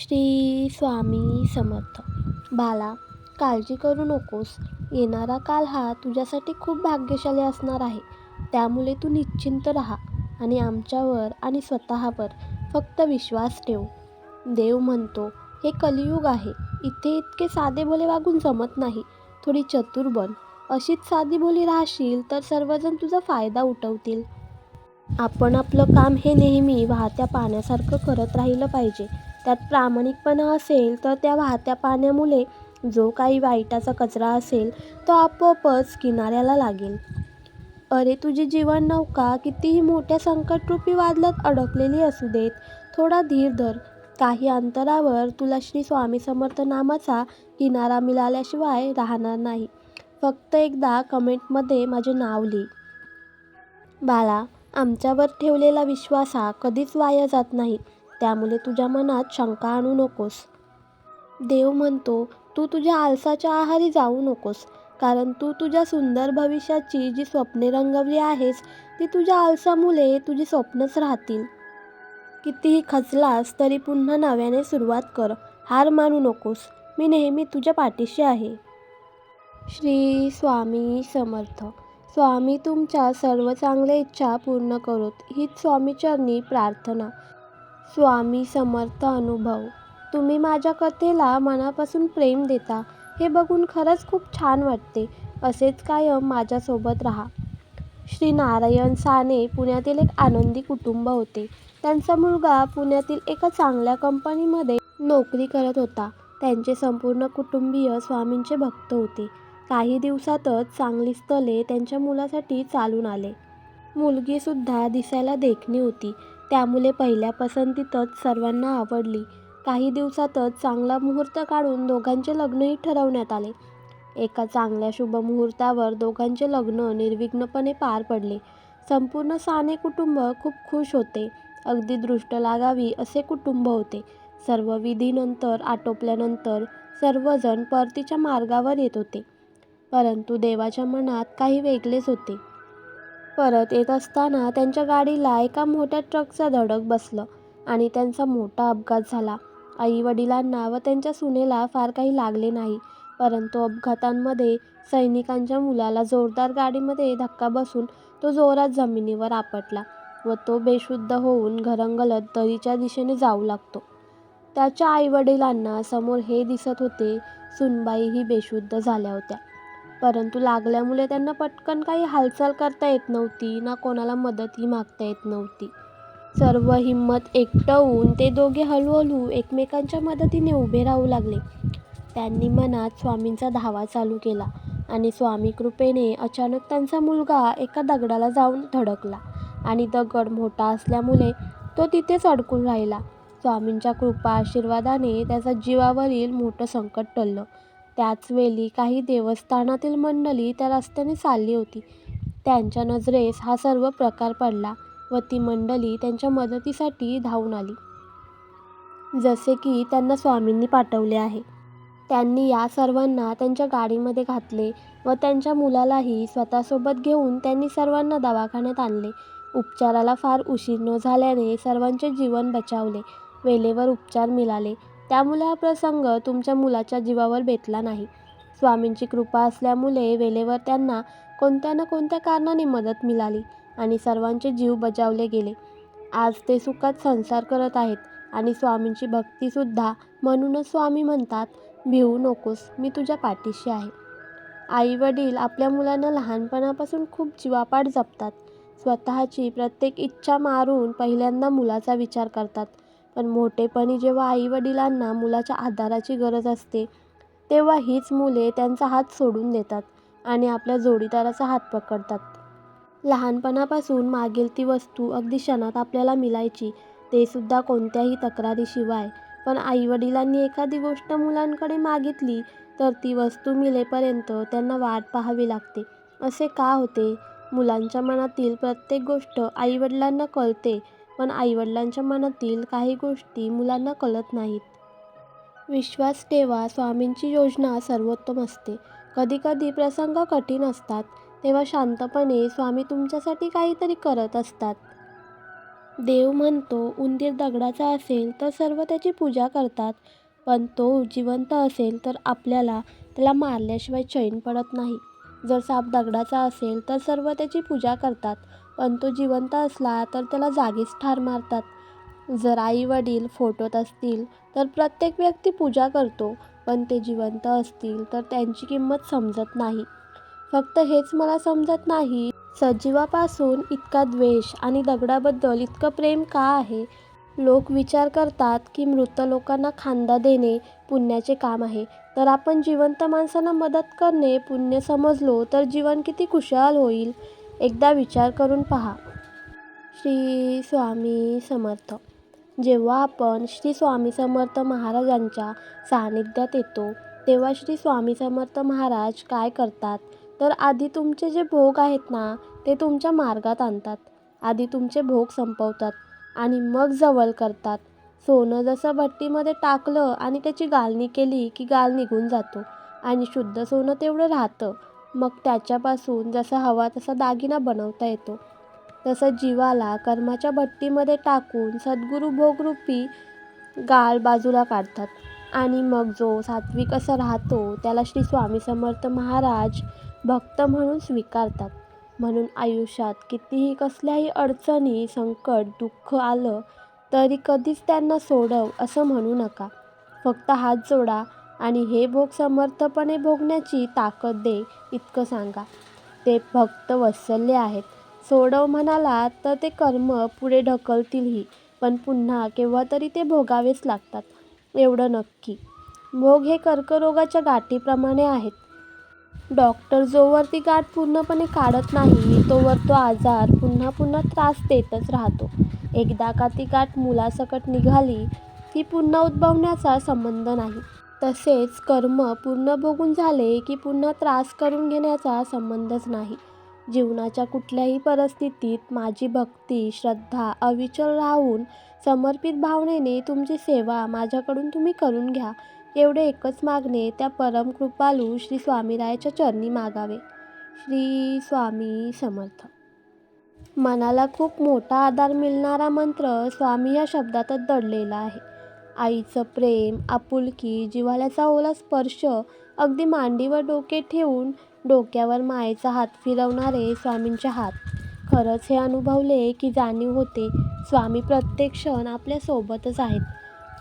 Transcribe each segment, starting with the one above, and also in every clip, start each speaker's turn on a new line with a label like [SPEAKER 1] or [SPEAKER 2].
[SPEAKER 1] श्री स्वामी समर्थ. बाला काळजी करू नकोस. येणारा काल हा तुझ्यासाठी खूप भाग्यशाली असणार आहे. त्यामुळे तू निश्चिंत राहा आणि आमच्यावर आणि स्वतःवर फक्त विश्वास ठेव. देव म्हणतो हे कलियुग आहे. इथे इतके साधे भोले वागून जमत नाही. थोडी चतुर बन. अशीच साधी भोली राहशील तर सर्वजण तुझा फायदा उठवतील. आपण आपलं काम हे नेहमी वाहत्या पाण्यासारखं करत राहिलं पाहिजे. त्यात प्रामाणिकपणा असेल तर त्या वाहत्या पाण्यामुळे जो काही वाईटाचा कचरा असेल तो आपोआपच किनाऱ्याला लागेल. अरे तुझी जीवन नौका कितीही मोठ्या संकटरूपी वादलत अडकलेली असू देत थोडा धीर धर. काही अंतरावर तुला श्री स्वामी समर्थ नामाचा किनारा मिळाल्याशिवाय राहणार नाही. फक्त एकदा कमेंटमध्ये माझे नाव लिही. बाळा आमच्यावर ठेवलेला विश्वास हा कधीच वाया जात नाही. त्यामुळे तुझ्या मनात शंका आणू नकोस. देव म्हणतो तू तुझ्या आलसाच्या आहारी जाऊ नकोस कारण तू तुझ्या सुंदर भविष्याची जी स्वप्ने रंगवली आहेस ती तुझ्या आलसामुळे तुझी स्वप्नच राहतील. कितीही खचलास तरी पुन्हा नव्याने सुरुवात कर हार मानू नकोस मी नेहमी तुझ्या पाठीशी आहे. श्री स्वामी समर्थ. स्वामी तुमच्या सर्व चांगल्या इच्छा पूर्ण करोत. हीच स्वामीचरणी प्रार्थना. स्वामी समर्थ अनुभव. तुम्ही माझ्या कथेला मनापासून प्रेम देता हे बघून खरंच खूप छान वाटते. असेच कायम माझ्यासोबत राहा. श्री नारायण साने पुण्यातील एक आनंदी कुटुंब होते. त्यांचा मुलगा पुण्यातील एका चांगल्या कंपनीमध्ये नोकरी करत होता. त्यांचे संपूर्ण कुटुंबीय स्वामींचे भक्त होते. काही दिवसातच चांगली स्थले त्यांच्या मुलासाठी चालून आले. मुलगीसुद्धा दिसायला देखणी होती. त्यामुळे पहिल्या पसंतीतच सर्वांना आवडली. काही दिवसातच चांगला मुहूर्त काढून दोघांचे लग्नही ठरवण्यात आले. एका चांगल्या शुभमुहूर्तावर दोघांचे लग्न निर्विघ्नपणे पार पडले. संपूर्ण साने कुटुंब खूप खुश होते. अगदी दृष्ट लागावी असे कुटुंब होते. सर्व विधीनंतर आटोपल्यानंतर सर्वजण परतीच्या मार्गावर येत होते. परंतु देवाच्या मनात काही वेगळेच होते. परत येत असताना त्यांच्या गाडीला एका मोठ्या ट्रकचा धडक बसलं आणि त्यांचा मोठा अपघात झाला. आई वडिलांना व त्यांच्या सुनेला फार काही लागले नाही परंतु अपघातांमध्ये सैनिकांच्या मुलाला जोरदार गाडीमध्ये धक्का बसून तो जोरात जमिनीवर आपटला व तो बेशुद्ध होऊन घरंगलत दरीच्या दिशेने जाऊ लागतो. त्याच्या आईवडिलांना समोर हे दिसत होते सुनबाईही बेशुद्ध झाल्या होत्या. परंतु लागल्यामुळे त्यांना पटकन काही हालचाल करता येत नव्हती ना कोणाला मदतही मागता येत नव्हती. सर्व हिंमत एकटवून ते दोघे हळूहळू एकमेकांच्या मदतीने उभे राहू लागले. त्यांनी मनात स्वामींचा धावा चालू केला आणि स्वामी कृपेने अचानक त्यांचा मुलगा एका दगडाला जाऊन धडकला आणि दगड मोठा असल्यामुळे तो तिथेच अडकून राहिला. स्वामींच्या कृपा आशीर्वादाने त्याचा जीवावरील मोठं संकट टळलं. त्याचवेळी काही देवस्थानातील मंडळी त्या रस्त्याने चालली होती. त्यांच्या नजरेस हा सर्व प्रकार पडला व ती मंडळी त्यांच्या मदतीसाठी धावून आली. जसे की त्यांना स्वामींनी पाठवले आहे. त्यांनी या सर्वांना त्यांच्या गाडीमध्ये घातले व त्यांच्या मुलालाही स्वतःसोबत घेऊन त्यांनी सर्वांना दवाखान्यात आणले. उपचाराला फार उशीर न झाल्याने सर्वांचे जीवन बचावले. वेळेवर उपचार मिळाले. त्यामुळे हा प्रसंग तुमच्या मुलाच्या जीवावर बेतला नाही. स्वामींची कृपा असल्यामुळे वेळेवर त्यांना कोणत्या ना कोणत्या कारणाने मदत मिळाली आणि सर्वांचे जीव बजावले गेले. आज ते सुखात संसार करत आहेत आणि स्वामींची भक्तीसुद्धा म्हणूनच स्वामी म्हणतात भिवू नकोस मी तुझ्या पाठीशी आहे. आई वडील आपल्या मुलांना लहानपणापासून खूप जीवापाड जपतात. स्वतःची प्रत्येक इच्छा मारून पहिल्यांदा मुलाचा विचार करतात. पण मोठेपणी जेव्हा आईवडिलांना मुलाच्या आधाराची गरज असते तेव्हा हीच मुले त्यांचा हात सोडून देतात आणि आपल्या जोडीदाराचा हात पकडतात. लहानपणापासून मागेल ती वस्तू अगदी क्षणात आपल्याला मिळायची ते सुद्धा कोणत्याही तक्रारीशिवाय. पण आईवडिलांनी एखादी गोष्ट मुलांकडे मागितली तर ती वस्तू मिळेपर्यंत त्यांना वाट पाहावी लागते. असे का होते? मुलांच्या मनातील प्रत्येक गोष्ट आईवडिलांना कळते. पण आईवडिलांच्या मनातील काही गोष्टी मुलांना कळत नाहीत. विश्वास ठेवा स्वामींची योजना सर्वोत्तम असते. कधीकधी प्रसंग कठीण असतात तेव्हा शांतपणे स्वामी तुमच्यासाठी काहीतरी करत असतात. देव म्हणतो उंदीर दगडाचा असेल तर सर्व त्याची पूजा करतात पण तो जिवंत असेल तर आपल्याला त्याला मारल्याशिवाय चैन पडत नाही. जर साप दगडाचा असेल तर सर्व त्याची पूजा करतात पण तो जिवंत असला तर त्याला जागीच ठार मारतात. जर आई वडील फोटोत असतील तर प्रत्येक व्यक्ती पूजा करतो पण ते जिवंत असतील तर त्यांची किंमत समजत नाही. फक्त हेच मला समजत नाही सजीवापासून इतका द्वेष आणि दगडाबद्दल इतकं प्रेम का आहे? लोक विचार करतात की मृत लोकांना खांदा देणे पुण्याचे काम आहे. तर आपण जिवंत माणसांना मदत करणे पुण्य समजलो तर जीवन किती कुशल होईल? एकदा विचार करून पहा. श्री स्वामी समर्थ. जेव्हा आपण श्री स्वामी समर्थ महाराजांच्या सान्निध्यात येतो तेव्हा श्री स्वामी समर्थ महाराज काय करतात? तर आधी तुमचे जे भोग आहेत ना ते तुमच्या मार्गात आणतात. आधी तुमचे भोग संपवतात आणि मग जवळ करतात. सोनं जसं भट्टीमध्ये टाकलं आणि त्याची गाळणी केली की गाळ निघून जातो. आणि शुद्ध सोनं तेवढं राहतं. मग त्याच्यापासून जसा हवा तसा दागिना बनवता येतो. तसं जीवाला कर्माच्या भट्टीमध्ये टाकून सद्गुरू भोगरूपी गाळ बाजूला काढतात. आणि मग जो सात्विक असा राहतो त्याला श्री स्वामी समर्थ महाराज भक्त म्हणून स्वीकारतात. म्हणून आयुष्यात कितीही कसल्याही अडचणी संकट दुःख आलं तरी कधीच त्यांना सोडव असं म्हणू नका. फक्त हात जोडा आणि हे भोग समर्थपणे भोगण्याची ताकद दे इतकं सांगा. ते भक्त वत्सल्य आहेत. सोडव म्हणाला तर ते कर्म पुढे ढकलतीलही पण पुन्हा केव्हा तरी ते भोगावेच लागतात. एवढं नक्की. भोग हे कर्करोगाच्या गाठीप्रमाणे आहेत. डॉक्टर जोवर ती गाठ पूर्णपणे काढत नाही तोवर तो आजार पुन्हा पुन्हा त्रास देतच राहतो. एकदा का ती गाठ मुलासकट निघाली ती पुन्हा उद्भवण्याचा संबंध नाही. तसेच कर्म पूर्ण भोगून झाले की पुन्हा त्रास करून घेण्याचा संबंधच नाही. जीवनाच्या कुठल्याही परिस्थितीत माझी भक्ती श्रद्धा अविचल राहून समर्पित भावनेने तुमची सेवा माझ्याकडून तुम्ही करून घ्या. एवढे एकच मागणे त्या परम कृपालू श्री स्वामीरायाच्या चरणी मागावे. श्री स्वामी समर्थ. मनाला खूप मोठा आधार मिळणारा मंत्र स्वामी या शब्दातच दडलेला आहे. आईचं प्रेम आपुलकी जिव्हाळ्याचा ओला स्पर्श अगदी मांडीवर डोके ठेवून डोक्यावर मायेचा हात फिरवणारे स्वामींचे हात. खरंच हे अनुभवले की जाणीव होते स्वामी प्रत्येक क्षण आपल्यासोबतच आहेत.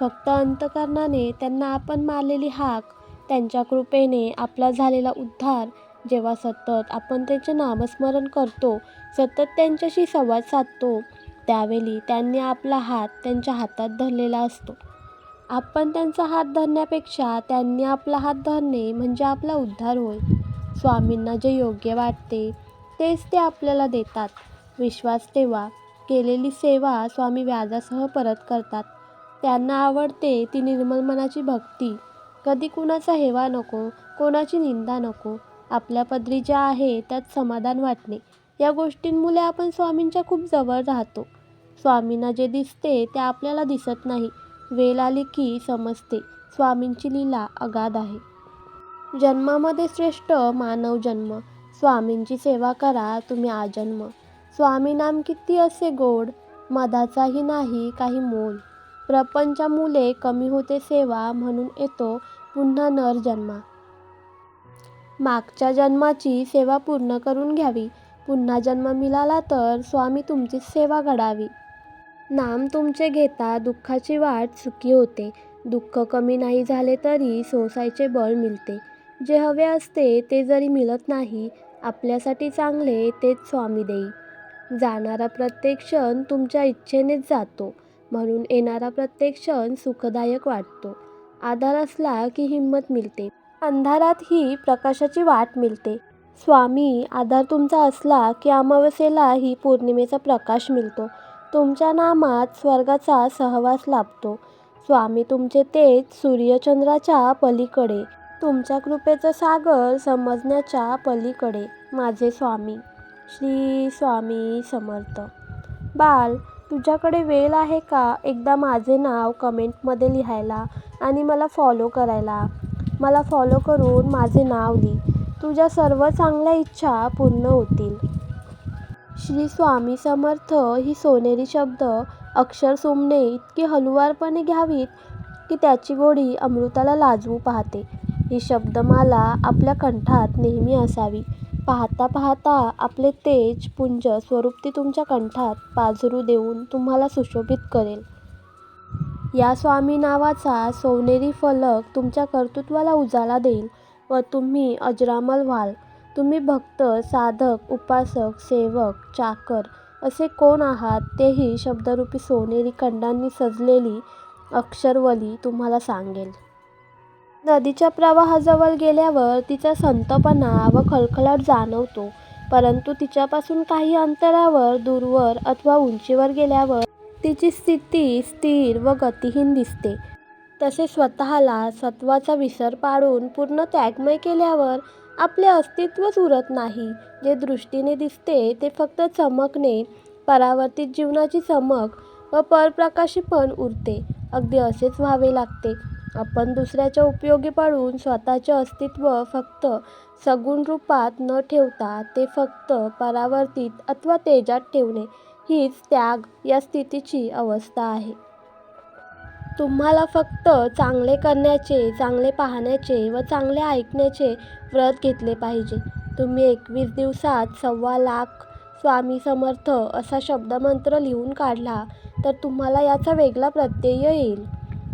[SPEAKER 1] फक्त अंतकरणाने त्यांना आपण मारलेली हाक त्यांच्या कृपेने आपला झालेला उद्धार जेव्हा सतत आपण त्यांचे नामस्मरण करतो सतत त्यांच्याशी संवाद साधतो त्यावेळी त्यांनी आपला हात त्यांच्या हातात धरलेला असतो. आपण त्यांचा हात धरण्यापेक्षा त्यांनी आपला हात धरणे म्हणजे आपला उद्धार होय. स्वामींना जे योग्य वाटते तेच ते आपल्याला देतात. विश्वास ठेवा केलेली सेवा स्वामी व्याजासह परत करतात. त्यांना आवडते ती निर्मल मनाची भक्ती. कधी कुणाचा हेवा नको कोणाची निंदा नको. आपल्या पदरी ज्या आहे त्यात समाधान वाटणे. या गोष्टींमुळे आपण स्वामींच्या खूप जवळ राहतो. स्वामींना जे दिसते ते आपल्याला दिसत नाही. वेळ आली की समजते. स्वामींची लीला अगाध आहे. जन्मामध्ये श्रेष्ठ मानव जन्म. स्वामींची सेवा करा तुम्ही आजन्म. स्वामी नाम किती असे गोड? मधाचाही नाही काही मोल. प्रपंचामुळे कमी होते सेवा म्हणून येतो पुन्हा नर जन्मा. मागच्या जन्माची सेवा पूर्ण करून घ्यावी. पुन्हा जन्म मिळाला तर स्वामी तुमची सेवा घडावी. नाम तुमचे घेता दुःखाची वाट सुखी होते. दुःख कमी नाही झाले तरी सोसायचे बळ मिळते. जे हवे असते ते जरी मिळत नाही आपल्यासाठी चांगले तेच स्वामी देई. जाणारा प्रत्येक क्षण तुमच्या इच्छेनेच जातो. म्हणून येणारा प्रत्येक क्षण सुखदायक वाटतो. आधार असला की हिंमत मिळते. अंधारात ही प्रकाशाची वाट मिळते. स्वामी आधार तुमचा असला की अमावस्येला ही पौर्णिमेचा प्रकाश मिळतो. तुमच्या नामात स्वर्गाचा सहवास लाभतो. स्वामी तुमचे तेज सूर्यचंद्राच्या पलीकडे. तुमच्या कृपेचं सागर समजण्याच्या पलीकडे. माझे स्वामी श्री स्वामी समर्थ. बाल तुझ्याकडे वेळ आहे का? एकदा माझे नाव कमेंटमध्ये लिहायला आणि मला फॉलो करायला. मला फॉलो करून माझे नाव लिही. तुझ्या सर्व चांगल्या इच्छा पूर्ण होतील. श्री स्वामी समर्थ ही सोनेरी शब्द अक्षर सुमने इतकी हलुवारपणे घ्यावीत की त्याची गोडी अमृताला लाजवू पाहते. ही शब्दमाला आपल्या कंठात नेहमी असावी. पाहता पाहता आपले तेज पुंज स्वरूप ती तुमच्या कंठात पाझरू देऊन तुम्हाला सुशोभित करेल. या स्वामी नावाचा सोनेरी फलक तुमच्या कर्तृत्वाला उजाला देईल व तुम्ही अजरामल व्हाल. तुम्ही भक्त, साधक, उपासक, सेवक, चाकर असे कोण आहात तेही शब्दरूपी सोनेरी खंडांनी सजलेली अक्षरवली तुम्हाला सांगेल. नदीच्या प्रवाहाजवळ गेल्यावर तिचा संतपणा व खळखळाट जाणवतो परंतु तिच्यापासून काही अंतरावर दूरवर अथवा उंचीवर गेल्यावर तिची स्थिती स्थिर व गतिहीन दिसते. तसे स्वतःला सत्वाचा विसर पाडून पूर्ण त्यागमय केल्यावर आपले अस्तित्वच उरत नाही. जे दृष्टीने दिसते ते फक्त चमकणे, परावर्तित जीवनाची चमक व परप्रकाशीपण उरते. अगदी असेच व्हावे लागते. आपण दुसऱ्याच्या उपयोगी पाडून स्वतःचे अस्तित्व फक्त सगुण रूपात न ठेवता ते फक्त परावर्तित अथवा तेजात ठेवणे हीच त्याग या स्थितीची अवस्था आहे. तुम्हाला फक्त चांगले करण्याचे, चांगले पाहण्याचे व चांगले ऐकण्याचे व्रत घेतले पाहिजे. तुम्ही एकवीस दिवसात सव्वा लाख स्वामी समर्थ असा शब्दमंत्र लिहून काढला तर तुम्हाला याचा वेगळा प्रत्यय येईल.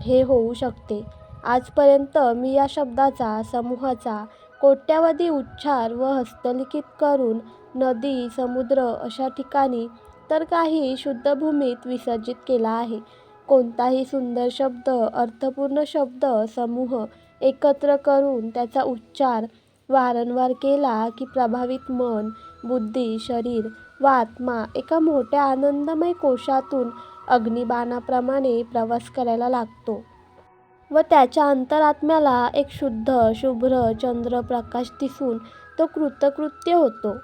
[SPEAKER 1] हे होऊ शकते. आजपर्यंत मी या शब्दाचा, समूहाचा कोट्यावधी उच्चार व हस्तलिखित करून नदी, समुद्र अशा ठिकाणी तर काही शुद्धभूमीत विसर्जित केला आहे. कोणताही सुंदर शब्द, अर्थपूर्ण शब्द समूह एकत्र करून त्याचा उच्चार वारंवार केला की प्रभावित मन, बुद्धी, शरीर व आत्मा एका मोठ्या आनंदमय कोशातून अग्निबाणाप्रमाणे प्रवास करायला लागतो. व त्याच्या अंतरात्म्याला एक शुद्ध, शुभ्र चंद्रप्रकाश दिसून तो कृतकृत्य होतो.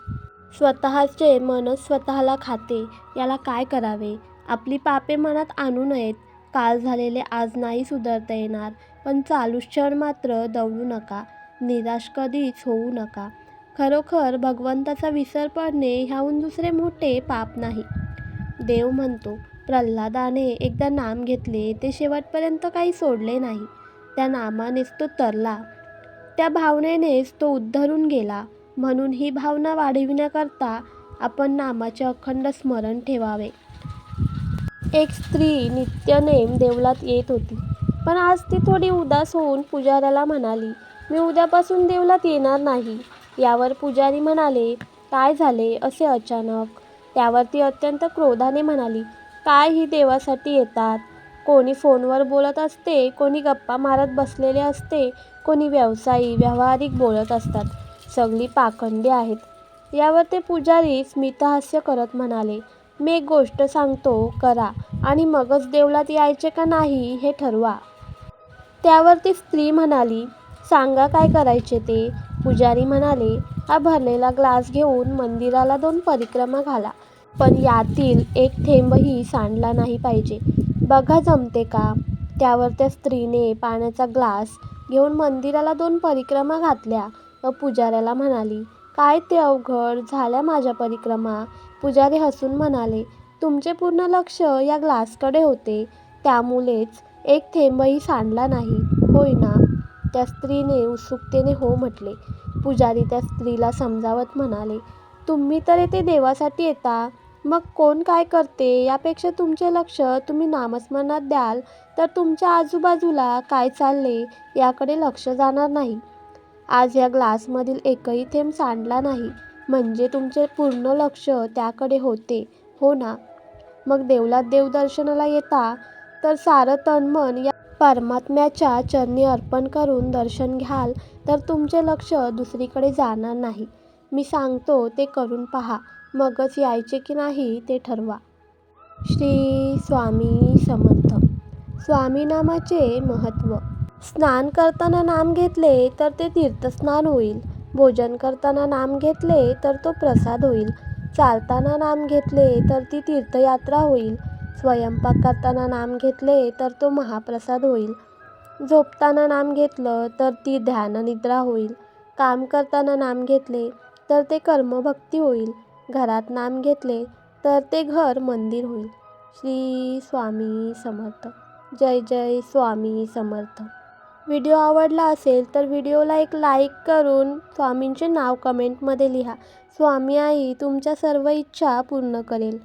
[SPEAKER 1] स्वतःचे मन स्वतःला खाते. याला काय करावे? आपली पापे मनात आणू नयेत. काल झालेले आज नाही सुधारता येणार पण चालू क्षण मात्र दवडू नका. निराश कधीच होऊ नका. खरोखर भगवंताचा विसर पडणे ह्याहून दुसरे मोठे पाप नाही. देव म्हणतो, प्रल्हादाने एकदा नाम घेतले ते शेवटपर्यंत काही सोडले नाही. त्या नामानेच तो तरला. त्या भावनेनेच तो उद्धरून गेला. म्हणून ही भावना वाढविण्याकरता आपण नामाचे अखंड स्मरण ठेवावे. एक स्त्री नित्यनेम देवलात येत होती. पण आज ती थोडी उदास होऊन पुजाऱ्याला म्हणाली, मी उद्यापासून देवलात येणार नाही. यावर पुजारी म्हणाले, काय झाले असे अचानक? त्यावर ती अत्यंत क्रोधाने म्हणाली, काय ही देवासाठी येतात? कोणी फोनवर बोलत असते, कोणी गप्पा मारत बसलेले असते, कोणी व्यवसायी, व्यावहारिक बोलत असतात. सगळी पाखंडी आहेत. यावर ते पुजारी स्मितहास्य करत म्हणाले, मी एक गोष्ट सांगतो, करा आणि मगच देवळात यायचे का नाही हे ठरवा. त्यावर ती स्त्री म्हणाली, सांगा काय करायचे ते? पुजारी म्हणाले, हा भरलेला ग्लास घेऊन मंदिराला दोन परिक्रमा घाला. पण यातील एक थेंबही सांडला नाही पाहिजे. बघा जमते का? त्यावर त्या स्त्रीने पाण्याचा ग्लास घेऊन मंदिराला दोन परिक्रमा घातल्या व पुजाऱ्याला म्हणाली, काय ते अवघड? झाल्या माझ्या परिक्रमा. पुजारी हसून म्हणाले, तुमचे पूर्ण लक्ष या ग्लासकडे होते त्यामुळेच एक थेंबही सांडला नाही, होय ना? त्या स्त्रीने उत्सुकतेने हो म्हटले. पुजारी त्या स्त्रीला समजावत म्हणाले, तुम्ही तर येथे देवासाठी येता. मग कोण काय करते यापेक्षा तुमचे लक्ष तुम्ही नामस्मरणात द्याल तर तुमच्या आजूबाजूला काय चालले याकडे लक्ष जाणार नाही. आज या ग्लासमधील एकही थेंब सांडला नाही म्हणजे तुमचे पूर्ण लक्ष त्याकडे होते, हो ना? मग देवलात देवदर्शनाला येता तर सारं तनमन या परमात्म्याच्या चरणी अर्पण करून दर्शन घ्याल तर तुमचे लक्ष दुसरीकडे जाणार नाही. मी सांगतो ते करून पहा. मगच यायचे की नाही ते ठरवा. श्री स्वामी समर्थ. स्वामी नामाचे महत्त्व. स्नान करताना नाम घेतले तर ते तीर्थस्नान होईल. भोजन करताना नाम घेतले तर तो प्रसाद होईल. चालताना नाम घेतले तर ती तीर्थयात्रा होईल. स्वयंपाक करताना नाम घेतले तर तो महाप्रसाद होईल. झोपताना नाम घेतलं तर ती ध्याननिद्रा होईल. काम करताना नाम घेतले तर ते कर्मभक्ती होईल. घरात नाम घेतले तर ते घर मंदिर होईल श्री स्वामी समर्थ जय जय स्वामी समर्थ व्हिडिओ आवडला असेल तर व्हिडिओला एक लाईक करून स्वामींचे नाव कमेंटमध्ये लिहा. स्वामी आई तुमच्या सर्व इच्छा पूर्ण करेल.